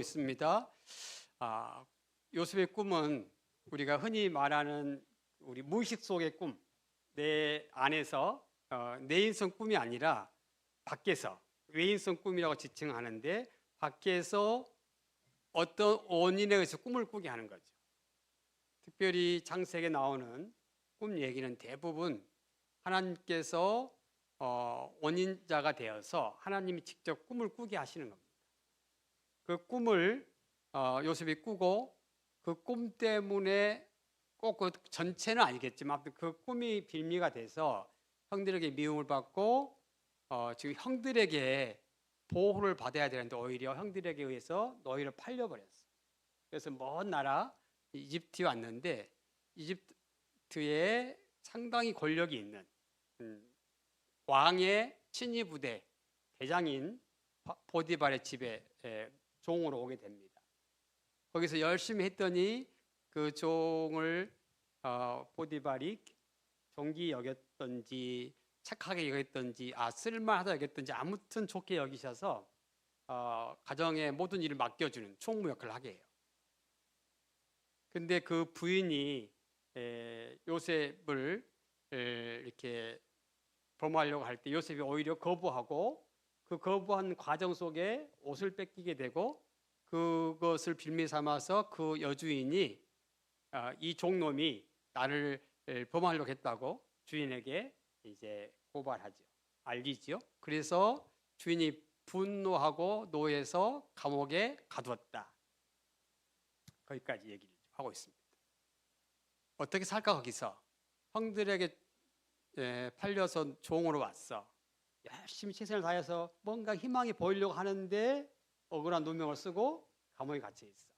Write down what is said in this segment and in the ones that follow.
있습니다. 아, 요셉의 꿈은 우리가 흔히 말하는 우리 무의식 속의 꿈, 내 안에서 어, 내 인성 꿈이 아니라 밖에서 외인성 꿈이라고 지칭하는데 밖에서 어떤 원인에 의해서 꿈을 꾸게 하는 거죠. 특별히 창세기에 나오는 꿈 얘기는 대부분 하나님께서 어, 원인자가 되어서 하나님이 직접 꿈을 꾸게 하시는 겁니다. 그 꿈을 어, 요셉이 꾸고 그 꿈 때문에 꼭 그 전체는 아니겠지만 그 꿈이 빌미가 돼서 형들에게 미움을 받고 어, 지금 형들에게 보호를 받아야 되는데 오히려 형들에게 의해서 너희를 팔려버렸어. 그래서 먼 나라 이집트에 왔는데 이집트에 상당히 권력이 있는 음, 왕의 친위 부대 대장인 바- 보디발의 집에 에, 종으로 오게 됩니다. 거기서 열심히 했더니 그 종을 어, 보디발이 종기 여겼던지 착하게 여겼던지 아 쓸만하다 여겼던지 아무튼 좋게 여기셔서 어, 가정의 모든 일을 맡겨주는 총무 역할을 하게 해요. 근데 그 부인이 에, 요셉을 에, 이렇게 범하려고 할 때 요셉이 오히려 거부하고 그 거부한 과정 속에 옷을 뺏기게 되고 그것을 빌미 삼아서 그 여주인이 아, 이 종놈이 나를 에, 범하려고 했다고 주인에게 이제 고발하죠. 알리지요. 그래서 주인이 분노하고 노예서 감옥에 가두었다. 거기까지 얘기를 하고 있습니다. 어떻게 살까 거기서 형들에게 에, 팔려서 종으로 왔어. 열심히 최선을 다해서 뭔가 희망이 보이려고 하는데 억울한 누명을 쓰고 감옥에 갇혀 있어.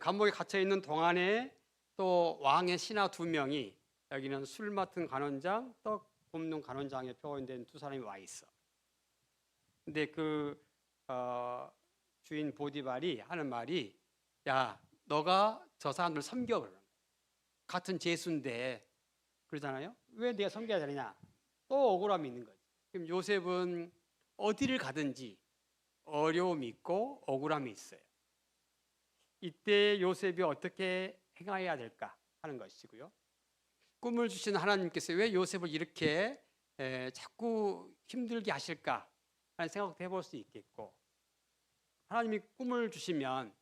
감옥에 갇혀 있는 동안에 또 왕의 신하 두 명이 여기는 술 맡은 간원장, 떡 굽는 간원장에 표현된 두 사람이 와 있어. 근데 그 어, 주인 보디발이 하는 말이 야 너가 저 사람들 섬겨 그러는. 같은 죄수인데 그러잖아요. 왜 내가 섬겨야 되느냐? 또 억울함이 있는 거 지. 그럼 요셉은 어디를 가든지 어려움이 있고 억울함이 있어요. 이때 요셉이 어떻게 행해야 될까 하는 것이고요. 꿈을 주신 하나님께서 왜 요셉을 이렇게 에, 자꾸 힘들게 하실까 하는 생각도 해볼 수 있겠고 하나님이 꿈을 주시면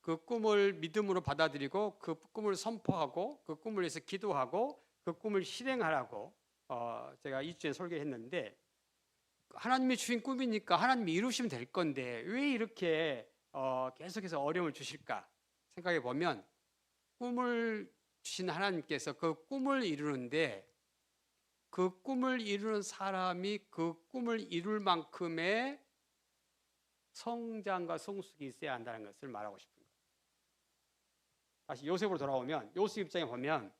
그 꿈을 믿음으로 받아들이고 그 꿈을 선포하고 그 꿈을 위해서 기도하고 그 꿈을 실행하라고 어, 제가 이주에 설계했는데 하나님이 주신 꿈이니까 하나님이 이루시면 될 건데 왜 이렇게 어, 계속해서 어려움을 주실까 생각해 보면 꿈을 주신 하나님께서 그 꿈을 이루는데 그 꿈을 이루는 사람이 그 꿈을 이룰 만큼의 성장과 성숙이 있어야 한다는 것을 말하고 싶은 거예요. 다시 요셉으로 돌아오면 요셉 입장에 보면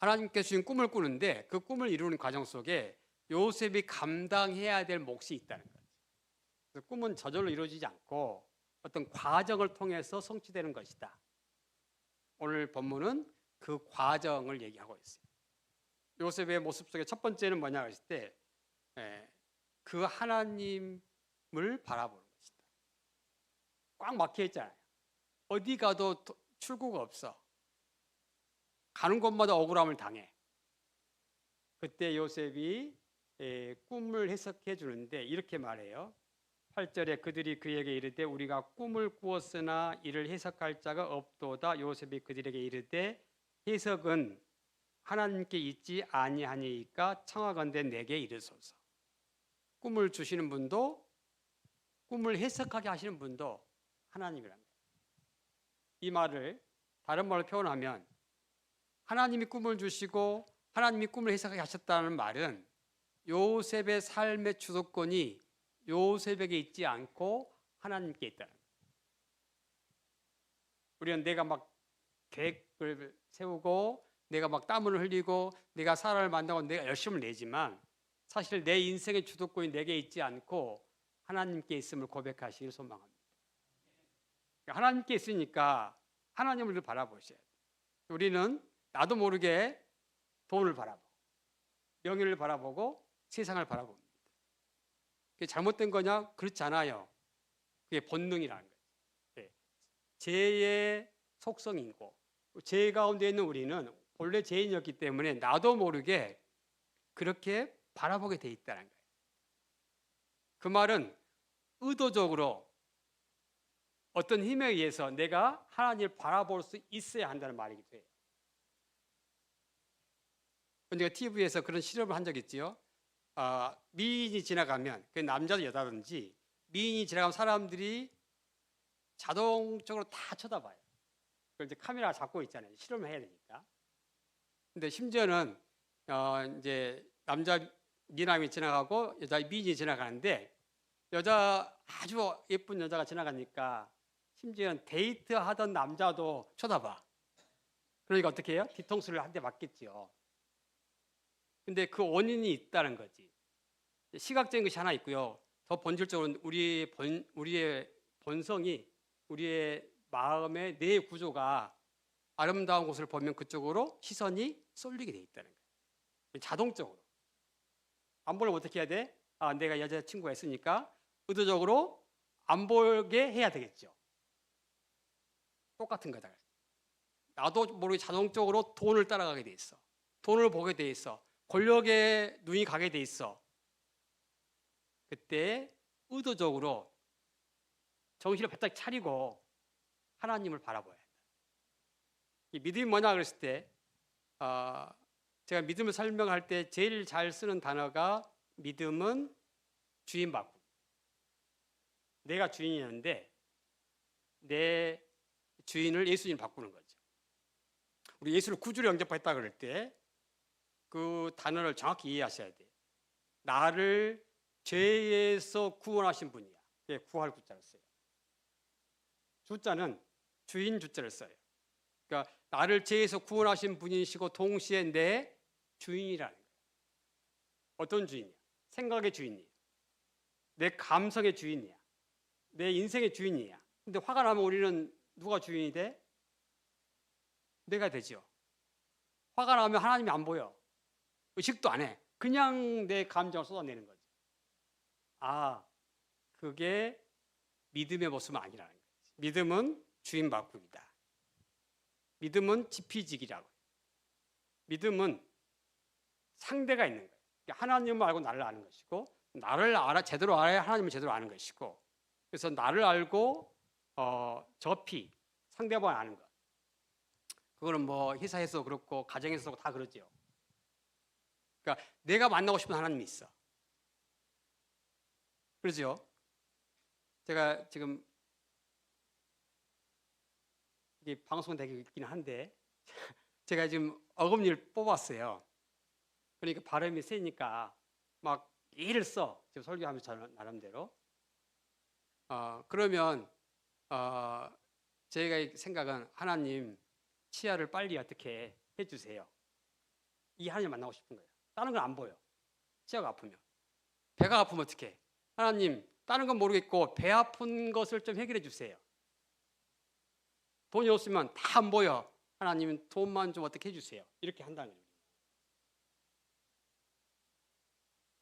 하나님께 주신 꿈을 꾸는데 그 꿈을 이루는 과정 속에 요셉이 감당해야 될 몫이 있다는 거죠. 꿈은 저절로 이루어지지 않고 어떤 과정을 통해서 성취되는 것이다. 오늘 본문은 그 과정을 얘기하고 있어요. 요셉의 모습 속에 첫 번째는 뭐냐 했을 때그 하나님을 바라보는 것이다. 꽉 막혀 있잖아요. 어디 가도 도- 출구가 없어. 가는 곳마다 억울함을 당해. 그때 요셉이 에, 꿈을 해석해 주는데 이렇게 말해요. 8절에 그들이 그에게 이르되 우리가 꿈을 꾸었으나 이를 해석할 자가 없도다. 요셉이 그들에게 이르되 해석은 하나님께 있지 아니하니까 청하건대 내게 이르소서. 꿈을 주시는 분도 꿈을 해석하게 하시는 분도 하나님이란 거예요. 이 말을 다른 말로 표현하면 하나님이 꿈을 주시고 하나님이 꿈을 해석하게 하셨다는 말은 요셉의 삶의 주도권이 요셉에게 있지 않고 하나님께 있다는. 우리는 내가 막 계획을 세우고 내가 막 땀을 흘리고 내가 사람을 만나고 내가 열심을 내지만 사실 내 인생의 주도권이 내게 있지 않고 하나님께 있음을 고백하시길 소망합니다. 하나님께 있으니까 하나님을 바라보셔야 돼요. 우리는 나도 모르게 돈을 바라보고 명예를 바라보고 세상을 바라봅니다. 그게 잘못된 거냐? 그렇지 않아요. 그게 본능이라는 거예요. 예. 죄의 속성이고 죄 가운데 있는 우리는 본래 죄인이었기 때문에 나도 모르게 그렇게 바라보게 돼 있다는 거예요. 그 말은 의도적으로 어떤 힘에 의해서 내가 하나님을 바라볼 수 있어야 한다는 말이기도 해요. 제가 TV에서 그런 실험을 한 적이 있지요. 아, 미인이 지나가면 그 남자든 여자든지 미인이 지나가면 사람들이 자동적으로 다 쳐다봐요. 그걸 이제 카메라 잡고 있잖아요. 실험을 해야 되니까. 근데 심지어는 어, 이제 남자 미남이 지나가고 여자 미인이 지나가는데 여자 아주 예쁜 여자가 지나가니까 심지어는 데이트하던 남자도 쳐다봐. 그러니까 어떻게 해요? 뒤통수를 한 대 맞겠지요. 근데 그 원인이 있다는 거지. 시각적인 것이 하나 있고요. 더 본질적으로 우리의 본 우리의 본성이 우리의 마음의 뇌 구조가 아름다운 곳을 보면 그쪽으로 시선이 쏠리게 돼 있다는 거예요. 자동적으로. 안 보려면 어떻게 해야 돼? 아, 내가 여자친구가 있으니까 의도적으로 안 보게 해야 되겠죠. 똑같은 거다. 나도 모르게 자동적으로 돈을 따라가게 돼 있어. 돈을 보게 돼 있어. 권력에 눈이 가게 돼 있어. 그때 의도적으로 정신을 바짝 차리고 하나님을 바라봐야 한다. 이 믿음이 뭐냐 그랬을 때, 어, 제가 믿음을 설명할 때 제일 잘 쓰는 단어가 믿음은 주인 바꿈. 내가 주인이었는데 내 주인을 예수님 바꾸는 거죠. 우리 예수를 구주로 영접했다 그럴 때 그 단어를 정확히 이해하셔야 돼요. 나를 죄에서 구원하신 분이야. 예, 구할 구자를 써요. 주자는 주인 주자를 써요. 그러니까 나를 죄에서 구원하신 분이시고 동시에 내 주인이라는 거예요. 어떤 주인이야? 생각의 주인이야. 내 감성의 주인이야. 내 인생의 주인이야. 근데 화가 나면 우리는 누가 주인이 돼? 내가 되죠. 화가 나면 하나님이 안 보여. 의식도 안 해. 그냥 내 감정을 쏟아내는 거지. 아, 그게 믿음의 모습은 아니라는 거지. 믿음은 주인 바꾸기다. 믿음은 지피지기라고. 믿음은 상대가 있는 거예요. 하나님을 알고 나를 아는 것이고, 나를 알아 제대로 알아야 하나님을 제대로 아는 것이고, 그래서 나를 알고 어, 저피 상대방을 아는 것. 그거는 뭐 회사에서 그렇고 가정에서 다 그러죠. 그러니까 내가 만나고 싶은 하나님이 있어. 그러죠? 제가 지금 이게 방송되고 있긴 한데 제가 지금 어금니를 뽑았어요. 그러니까 발음이 세니까 막 일을 써. 지금 설교하면서 나름대로. 어, 그러면 어, 저희가 생각은 하나님 치아를 빨리 어떻게 해주세요. 이 하나님 만나고 싶은 거예요. 다른 건 안 보여. 치아가 아프면. 배가 아프면 어떻게? 하나님, 다른 건 모르겠고 배 아픈 것을 좀 해결해 주세요. 돈이 없으면 다 안 보여. 하나님 돈만 좀 어떻게 해주세요. 이렇게 한다는 거예요.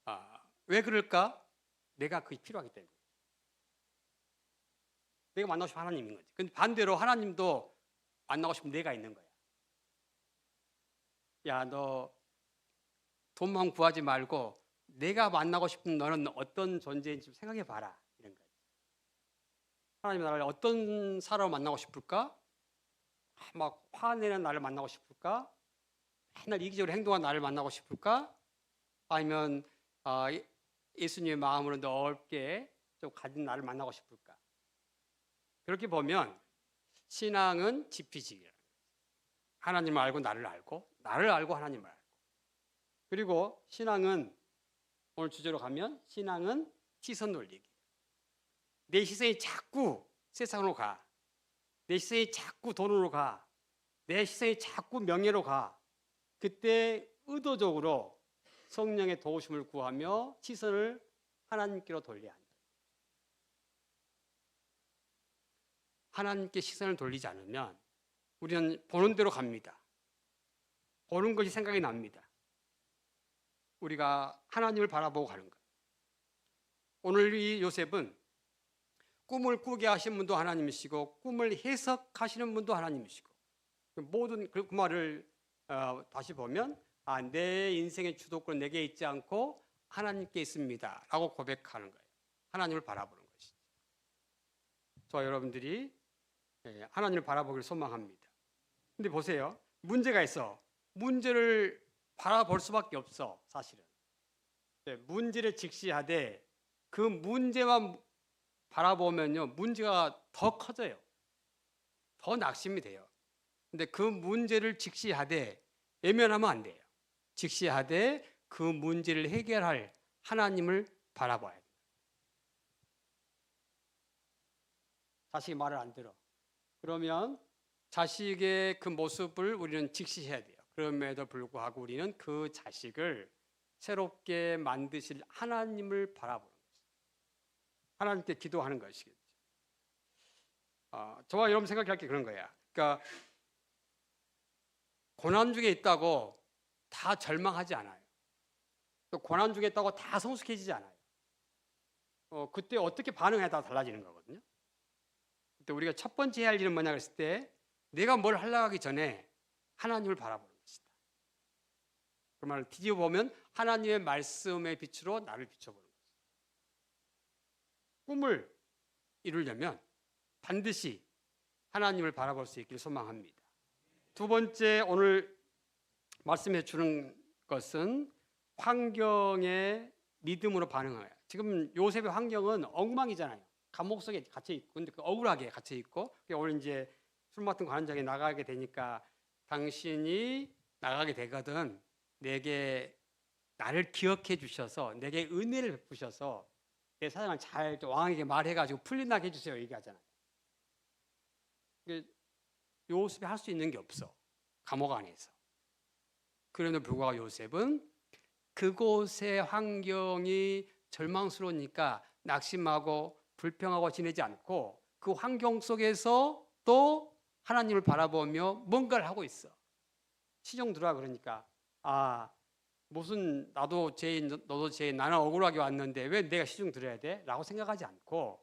아, 왜 그럴까? 내가 그게 필요하기 때문에. 내가 만나고 싶은 하나님인 거지. 근데 반대로 하나님도 만나고 싶은 내가 있는 거야. 야, 너 돈만 구하지 말고 내가 만나고 싶은 너는 어떤 존재인지 좀 생각해 봐라. 이런 거지. 하나님 나를 어떤 사람을 만나고 싶을까? 아, 막 화내는 나를 만나고 싶을까? 맨날 이기적으로 행동한 나를 만나고 싶을까? 아니면 아, 예수님의 마음으로 넓게 좀 가진 나를 만나고 싶을까? 그렇게 보면 신앙은 지피지기라. 하나님을 알고 나를 알고 나를 알고 하나님을 알고. 그리고 신앙은 오늘 주제로 가면 신앙은 시선 돌리기. 내 시선이 자꾸 세상으로 가. 내 시선이 자꾸 돈으로 가. 내 시선이 자꾸 명예로 가. 그때 의도적으로 성령의 도우심을 구하며 시선을 하나님께로 돌려야 한다. 하나님께 시선을 돌리지 않으면 우리는 보는 대로 갑니다. 보는 것이 생각이 납니다. 우리가 하나님을 바라보고 가는 것. 오늘 이 요셉은 꿈을 꾸게 하신 분도 하나님이시고 꿈을 해석하시는 분도 하나님이시고 그 모든 그, 그 말을 어, 다시 보면 아, 내 인생의 주도권 내게 있지 않고 하나님께 있습니다 라고 고백하는 거예요. 하나님을 바라보는 것이죠. 저와 여러분들이 예, 하나님을 바라보기를 소망합니다. 근데 보세요. 문제가 있어. 문제를 바라볼 수밖에 없어. 사실은. 네, 문제를 직시하되 그 문제만 바라보면요. 문제가 더 커져요. 더 낙심이 돼요. 근데 그 문제를 직시하되 외면하면 안 돼요. 직시하되 그 문제를 해결할 하나님을 바라봐야 돼요. 자식이 말을 안 들어. 그러면 자식의 그 모습을 우리는 직시해야 돼요. 그럼에도 불구하고 우리는 그 자식을 새롭게 만드실 하나님을 바라보는 거죠. 하나님께 기도하는 것이겠죠. 아, 저와 여러분 생각할 게 그런 거야. 그러니까 고난 중에 있다고 다 절망하지 않아요. 또 고난 중에 있다고 다 성숙해지지 않아요. 어, 그때 어떻게 반응해야 다 달라지는 거거든요. 그때 우리가 첫 번째 해야 할 일은 뭐냐 그랬을 때 내가 뭘 하려고 하기 전에 하나님을 바라보는. 그 말을 뒤집어 보면 하나님의 말씀의 빛으로 나를 비춰보는 것이다. 꿈을 이루려면 반드시 하나님을 바라볼 수 있기를 소망합니다. 두 번째 오늘 말씀해 주는 것은 환경에 믿음으로 반응해요. 지금 요셉의 환경은 엉망이잖아요. 감옥 속에 갇혀 있고, 근데 그 억울하게 갇혀 있고, 오늘 이제 술 맡은 관장에 나가게 되니까 당신이 나가게 되거든. 내게 나를 기억해 주셔서 내게 은혜를 베푸셔서 내 사장을 잘 왕에게 말해가지고 풀린다게 해주세요. 얘기하잖아요. 요셉이 할 수 있는 게 없어. 감옥 안에서. 그럼에도 불구하고 요셉은 그곳의 환경이 절망스러우니까 낙심하고 불평하고 지내지 않고 그 환경 속에서 또 하나님을 바라보며 뭔가를 하고 있어. 시종 들어와 그러니까 아 무슨 나도 죄인 너도 죄인 나는 억울하게 왔는데 왜 내가 시중 들어야 돼? 라고 생각하지 않고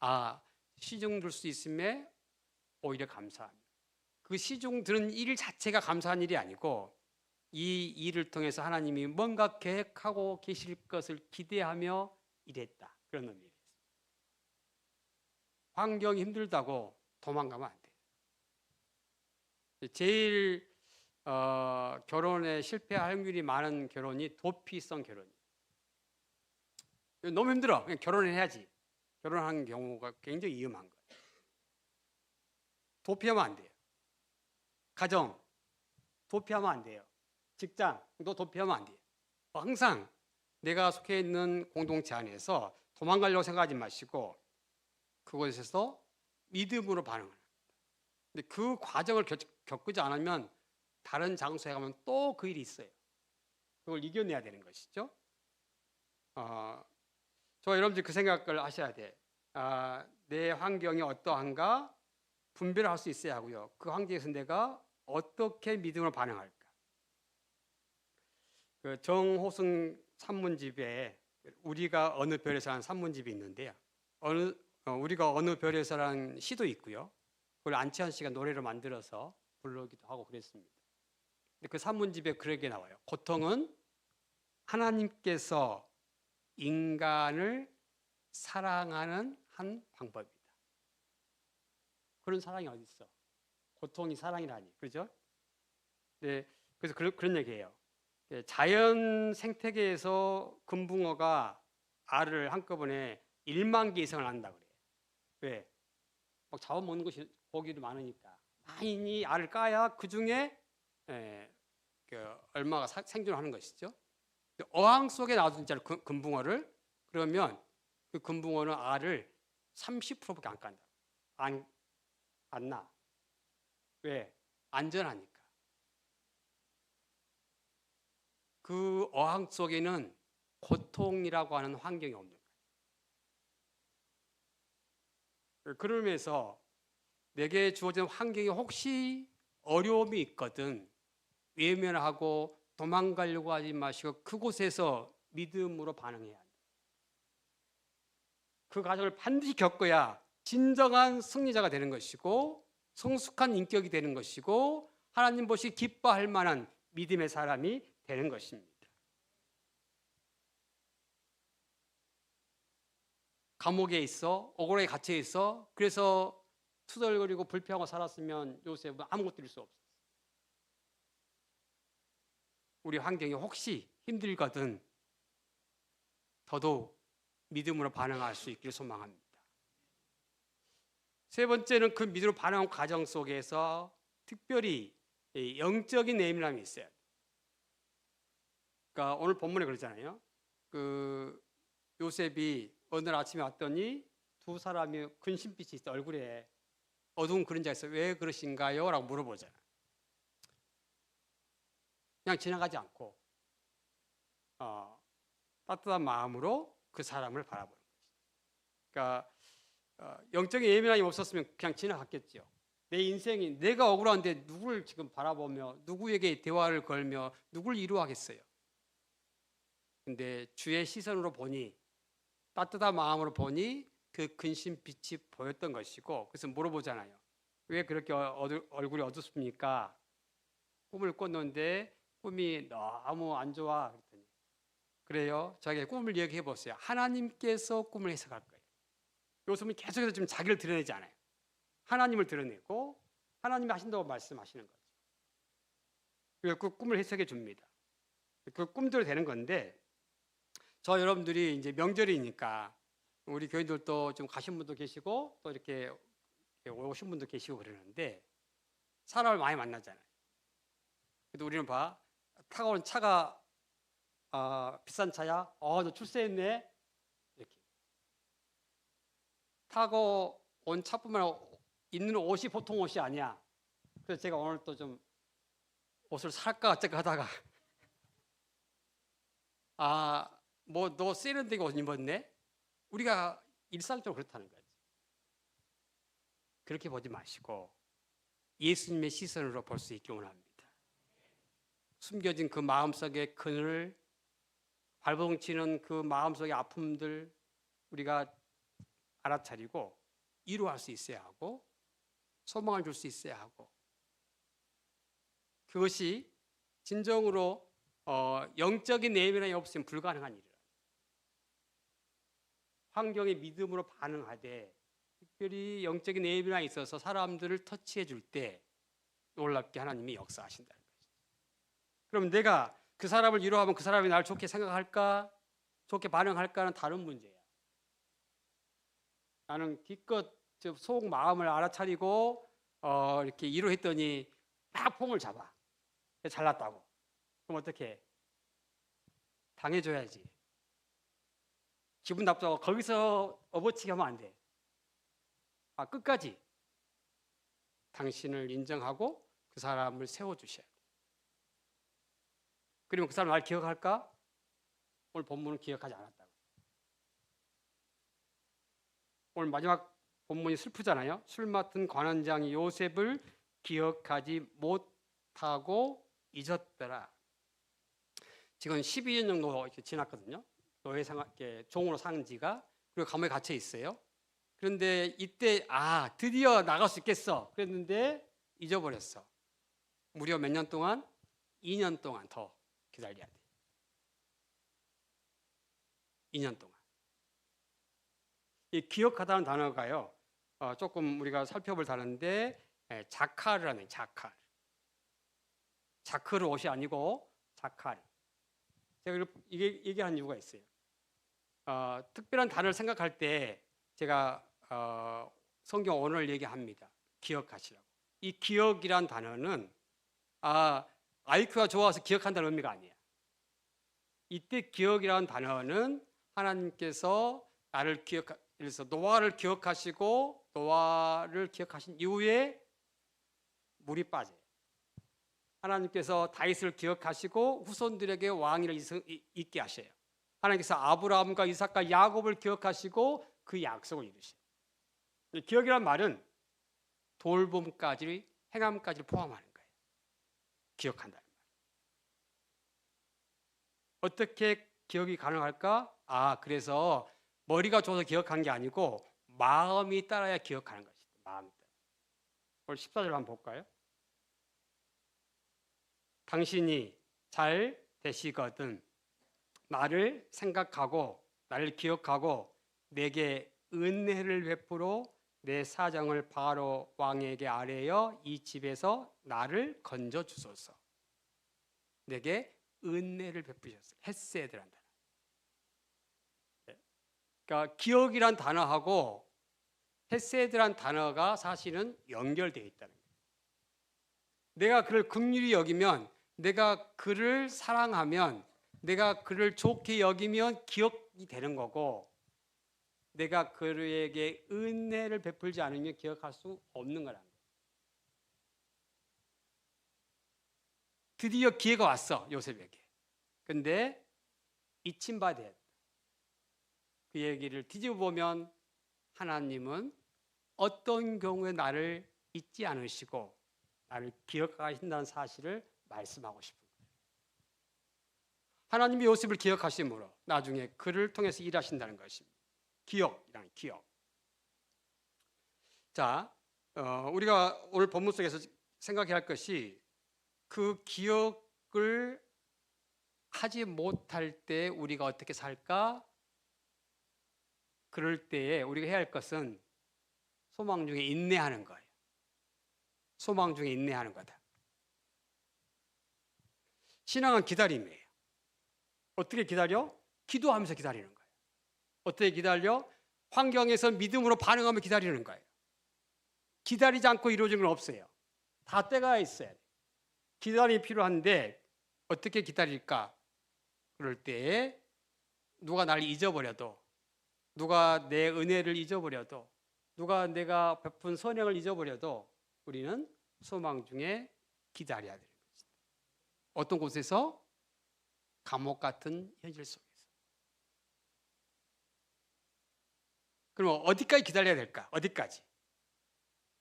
아 시중 들 수 있음에 오히려 감사합니다. 그 시중 들은 일 자체가 감사한 일이 아니고 이 일을 통해서 하나님이 뭔가 계획하고 계실 것을 기대하며 일했다. 그런 의미입니다. 환경이 힘들다고 도망가면 안 돼요. 제일 어, 결혼에 실패할 확률이 많은 결혼이 도피성 결혼이에요. 너무 힘들어. 그냥 결혼을 해야지. 결혼하는 경우가 굉장히 위험한 거예요. 도피하면 안 돼요. 가정, 도피하면 안 돼요. 직장, 너 도피하면 안 돼요. 항상 내가 속해 있는 공동체 안에서 도망가려고 생각하지 마시고 그곳에서 믿음으로 반응을. 근데 그 과정을 겪, 겪지 않으면 다른 장소에 가면 또 그 일이 있어요. 그걸 이겨내야 되는 것이죠. 어, 저 여러분들 그 생각을 하셔야 돼. 아, 내 환경이 어떠한가 분별할 수 있어야 하고요. 그 환경에서 내가 어떻게 믿음으로 반응할까? 그 정호승 산문집에 우리가 어느 별에서 한 산문집이 있는데요. 어느 어, 우리가 어느 별에서라는 시도 있고요. 그걸 안치환 씨가 노래로 만들어서 부르기도 하고 그랬습니다. 그 산문집에 그렇게 나와요. 고통은 하나님께서 인간을 사랑하는 한 방법이다. 그런 사랑이 어디 있어? 고통이 사랑이라니, 그죠? 네, 그래서 그런, 그런 얘기예요. 네, 자연 생태계에서 금붕어가 알을 한꺼번에 1만 개 이상을 낳는다 그래요. 왜? 막 잡아먹는 것이 고기도 많으니까 많이 알을 까야 그 중에 얼마가 사, 생존하는 것이죠. 어항 속에 놔둔 그 금붕어를 그러면 그 금붕어는 알을 30%밖에 안 깐다. 안, 안 나. 왜? 안전하니까. 그 어항 속에는 고통이라고 하는 환경이 없는 거예요. 그러면서 내게 주어진 환경이 혹시 어려움이 있거든 외면하고 도망가려고 하지 마시고 그곳에서 믿음으로 반응해야 한다. 그 과정을 반드시 겪어야 진정한 승리자가 되는 것이고 성숙한 인격이 되는 것이고 하나님 보시 기뻐할 만한 믿음의 사람이 되는 것입니다. 감옥에 있어 억울하게 갇혀 있어 그래서 투덜거리고 불평하고 살았으면 요셉은 아무것도 이룰 수 없었어요. 우리 환경이 혹시 힘들거든 더더욱 믿음으로 반응할 수 있기를 소망합니다. 세 번째는 그 믿음으로 반응한 과정 속에서 특별히 이 영적인 내밀함이 있어요. 그러니까 오늘 본문에 그러잖아요. 그 요셉이 어느 날 아침에 왔더니 두 사람이 근심빛이 있어 얼굴에 어두운 그림자 있어 왜 그러신가요? 라고 물어보잖아요. 그냥 지나가지 않고 어, 따뜻한 마음으로 그 사람을 바라보는 거죠. 그러니까 어, 영적인 예민함이 없었으면 그냥 지나갔겠죠. 내 인생이 내가 억울한데 누구를 지금 바라보며 누구에게 대화를 걸며 누굴 이루하겠어요. 근데 주의 시선으로 보니 따뜻한 마음으로 보니 그 근심 빛이 보였던 것이고 그래서 물어보잖아요. 왜 그렇게 어두, 얼굴이 어둡습니까? 꿈을 꿨는데 꿈이 너무 안 좋아 그랬더니 그래요. 자기 꿈을 얘기해 보세요. 하나님께서 꿈을 해석할 거예요. 요즘은 계속해서 지금 자기를 드러내지 않아요. 하나님을 드러내고 하나님이 하신다고 말씀하시는 거죠. 그래서 그 꿈을 해석해 줍니다. 그 꿈대로 되는 건데 저 여러분들이 이제 명절이니까 우리 교인들도 좀 가신 분도 계시고 또 이렇게 오신 분도 계시고 그러는데 사람을 많이 만나잖아요. 근데 우리는 봐 타고 온 차가 아, 비싼 차야. 어, 너 출세했네. 이렇게 타고 온 차뿐만 아니라 입는 옷이 보통 옷이 아니야. 그래서 제가 오늘 또 좀 옷을 살까 어쩔까 하다가 아, 뭐 너 세련되게 옷 입었네. 우리가 일상적으로 그렇다는 거지. 그렇게 보지 마시고 예수님의 시선으로 볼 수 있기 원합니다. 숨겨진 그 마음속의 그늘, 발버둥치는 그 마음속의 아픔들 우리가 알아차리고 이루할 수 있어야 하고 소망을 줄 수 있어야 하고 그것이 진정으로 어, 영적인 내면이 없으면 불가능한 일이라. 환경의 믿음으로 반응하되 특별히 영적인 내면이 있어서 사람들을 터치해 줄 때 놀랍게 하나님이 역사하신다는 거죠. 그럼 내가 그 사람을 위로하면 그 사람이 날 좋게 생각할까? 좋게 반응할까는 다른 문제야. 나는 기껏 속 마음을 알아차리고 어, 이렇게 위로했더니 막 폼을 잡아. 잘났다고. 그럼 어떻게? 당해줘야지. 기분 나쁘다고 거기서 업어치기 하면 안 돼. 아, 끝까지 당신을 인정하고 그 사람을 세워주셔야 돼. 그러면 그 사람 날 기억할까? 오늘 본문은 기억하지 않았다고. 오늘 마지막 본문이 슬프잖아요. 술 맡은 관원장이 요셉을 기억하지 못하고 잊었더라. 지금 12년 정도 이렇게 지났거든요. 노예 상 종으로 산 지가 그리고 감옥에 갇혀 있어요. 그런데 이때 아 드디어 나갈 수 있겠어. 그랬는데 잊어버렸어. 무려 몇 년 동안 2년 동안 더 기다려야 돼. 2년 동안. 이 기억하다는 단어가요. 어, 조금 우리가 살펴볼 예, 자카르라는 자카르. 자크르 옷이 아니고 자카르. 제가 이게 얘기한 이유가 있어요. 어, 특별한 단어를 생각할 때 제가 어, 성경 언어를 얘기합니다. 기억하시라고. 이 기억이란 단어는 아 IQ가 좋아서 기억한다는 의미가 아니야. 이때 기억이라는 단어는 하나님께서 나를 기억, 그래서 노아를 기억하시고 노아를 기억하신 이후에 물이 빠져요. 하나님께서 다윗을 기억하시고 후손들에게 왕위를 있게 하셔요. 하나님께서 아브라함과 이삭과 야곱을 기억하시고 그 약속을 이루셔요. 기억이란 말은 돌봄까지 행함까지 포함하는. 기억한다는 말. 어떻게 기억이 가능할까? 아, 그래서 머리가 좋아서 기억한 게 아니고 마음이 따라야 기억하는 것이다. 마음이 따라. 오늘 14절 한번 볼까요? 당신이 잘 되시거든 나를 생각하고 나를 기억하고 내게 은혜를 베풀어 내 사정을 바로 왕에게 아뢰어 이 집에서 나를 건져 주소서. 내게 은혜를 베푸셨어. 헤세드란 단어. 네. 그러니까 기억이란 단어하고 헤세드란 단어가 사실은 연결되어 있다는 거예요. 내가 그를 긍휼히 여기면 내가 그를 사랑하면 내가 그를 좋게 여기면 기억이 되는 거고 내가 그에게 은혜를 베풀지 않으면 기억할 수 없는 거라는 거예요. 드디어 기회가 왔어 요셉에게. 근데 됐다. 그 얘기를 뒤집어 보면 하나님은 어떤 경우에 나를 잊지 않으시고 나를 기억하신다는 사실을 말씀하고 싶은 거예요. 하나님이 요셉을 기억하심으로 나중에 그를 통해서 일하신다는 것입니다. 기억이란 기억. 자, 어, 우리가 오늘 본문 속에서 생각해야 할 것이 그 기억을 하지 못할 때 우리가 어떻게 살까? 그럴 때에 우리가 해야 할 것은 소망 중에 인내하는 거예요. 소망 중에 인내하는 거다. 신앙은 기다림이에요. 어떻게 기다려? 기도하면서 기다리는 거예요. 어떻게 기다려? 환경에서 믿음으로 반응하며 기다리는 거예요. 기다리지 않고 이루어지는 건 없어요. 다 때가 있어야 돼. 기다림이 필요한데 어떻게 기다릴까? 그럴 때에 누가 날 잊어버려도 누가 내 은혜를 잊어버려도 누가 내가 베푼 선행을 잊어버려도 우리는 소망 중에 기다려야 되는 것이다. 어떤 곳에서 감옥 같은 현실 속에서. 그럼 어디까지 기다려야 될까? 어디까지?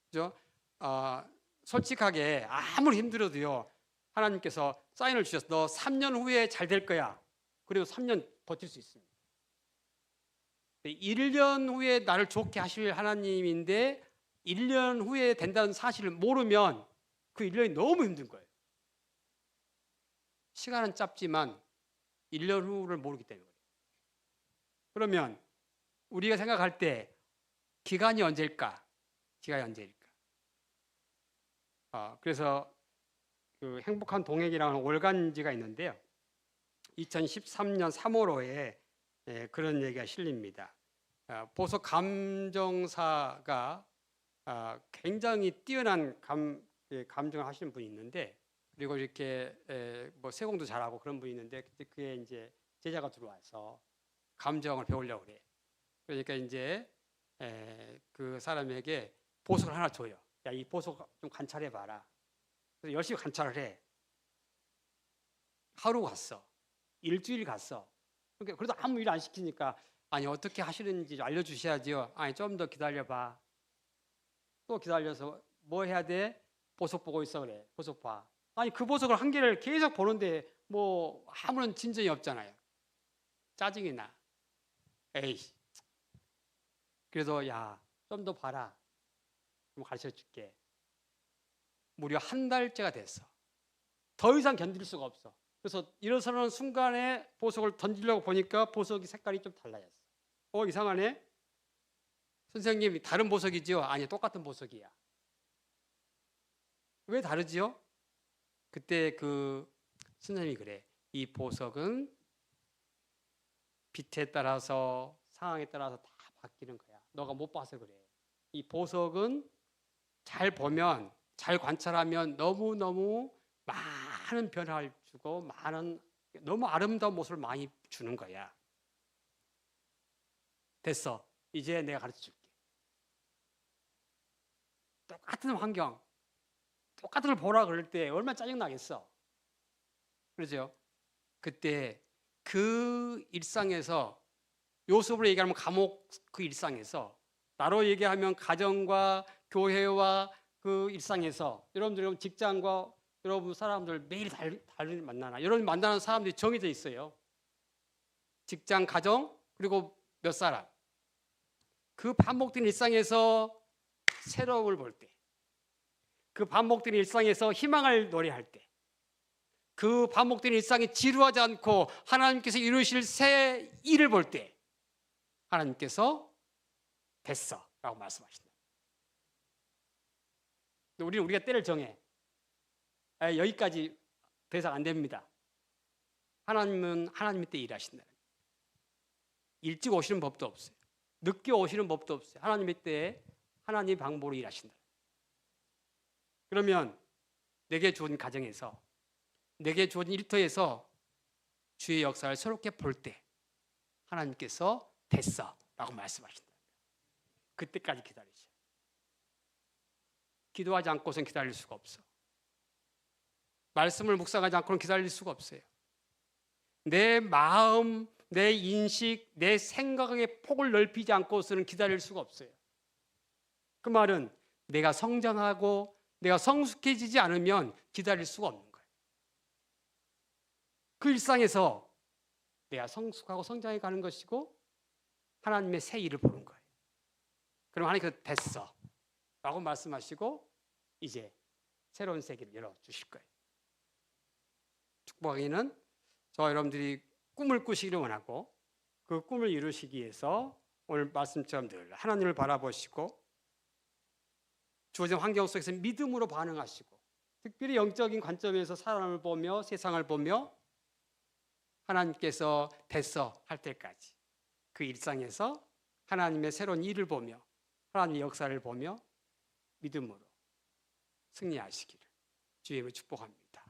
그죠? 어, 솔직하게 아무리 힘들어도요. 하나님께서 사인을 주셔서 너 3년 후에 잘 될 거야. 그리고 3년 버틸 수 있습니다. 1년 후에 나를 좋게 하실 하나님인데 1년 후에 된다는 사실을 모르면 그 1년이 너무 힘든 거예요. 시간은 짧지만 1년 후를 모르기 때문에. 그러면 우리가 생각할 때 기간이 언제일까? 기간이 언제일까? 아, 그래서 그 행복한 동행이라는 월간지가 있는데요. 2013년 3월호에 예, 그런 얘기가 실립니다. 아, 보석 감정사가 아, 굉장히 뛰어난 감, 예, 감정을 하시는 분이 있는데 그리고 이렇게 에, 뭐 세공도 잘하고 그런 분이 있는데 그의 이제 제자가 들어와서 감정을 배우려고 그래. 그러니까 이제 에, 그 사람에게 보석을 하나 줘요. 야, 이 보석 좀 관찰해 봐라. 그래서 열심히 관찰을 해. 하루 갔어. 일주일 갔어. 그러니까 그래도 아무 일 안 시키니까 아니 어떻게 하시는지 알려 주셔야지요. 아니 좀 더 기다려 봐. 또 기다려서 뭐 해야 돼? 보석 보고 있어 그래. 보석 봐. 아니 그 보석을 한 개를 계속 보는데 뭐 아무런 진전이 없잖아요. 짜증이 나. 에이. 그래서 야 좀 더 봐라. 좀 가르쳐 줄게. 무려 한 달째가 됐어. 더 이상 견딜 수가 없어. 그래서 일어서는 순간에 보석을 던지려고 보니까 보석이 색깔이 좀 달라졌어. 어 이상하네. 선생님 다른 보석이지요? 아니 똑같은 보석이야. 왜 다르지요? 그때 그 선생님이 그래. 이 보석은 빛에 따라서 상황에 따라서 다 바뀌는 거야. 너가 못 봐서 그래. 이 보석은 잘 보면 잘 관찰하면 너무 너무 많은 변화를 주고 많은 너무 아름다운 모습을 많이 주는 거야. 됐어. 이제 내가 가르쳐 줄게. 똑같은 환경, 똑같은 걸 보라 그럴 때 얼마나 짜증나겠어. 그러죠? 그때 그 일상에서 요셉으로 얘기하면 감옥 그 일상에서 나로 얘기하면 가정과 교회와 그 일상에서 여러분들 직장과 여러분 사람들 매일 달, 달리 만나나 여러분 만나는 사람들이 정해져 있어요. 직장, 가정 그리고 몇 사람 그 반복된 일상에서 새로움을 볼 때, 그 반복된 일상에서 희망을 노래할 때, 그 반복된 일상에 지루하지 않고 하나님께서 이루실 새 일을 볼 때, 하나님께서 됐어 라고 말씀하신다. 근데 우리는 우리가 때를 정해. 아, 여기까지 더 이상 안 됩니다. 하나님은 하나님의 때 일하신다. 일찍 오시는 법도 없어요. 늦게 오시는 법도 없어요. 하나님의 때에 하나님의 방법으로 일하신다. 그러면 내게 주어진 가정에서 내게 주어진 일터에서 주의 역사를 새롭게 볼 때 하나님께서 됐어 라고 말씀하신다. 그때까지 기다리셔. 기도하지 않고선 기다릴 수가 없어. 말씀을 묵상하지 않고는 기다릴 수가 없어요. 내 마음, 내 인식, 내 생각의 폭을 넓히지 않고서는 기다릴 수가 없어요. 그 말은 내가 성장하고 내가 성숙해지지 않으면 기다릴 수가 없는 거예요. 그 일상에서 내가 성숙하고 성장해 가는 것이고 하나님의 새 일을 보는 거예요. 그럼 하나님께서 됐어. 라고 말씀하시고 이제 새로운 세계를 열어주실 거예요. 축복하기는 저와 여러분들이 꿈을 꾸시기를 원하고 그 꿈을 이루시기 위해서 오늘 말씀처럼 늘 하나님을 바라보시고 주어진 환경 속에서 믿음으로 반응하시고 특별히 영적인 관점에서 사람을 보며 세상을 보며 하나님께서 됐어 할 때까지 그 일상에서 하나님의 새로운 일을 보며 하나님의 역사를 보며 믿음으로 승리하시기를 주님을 축복합니다.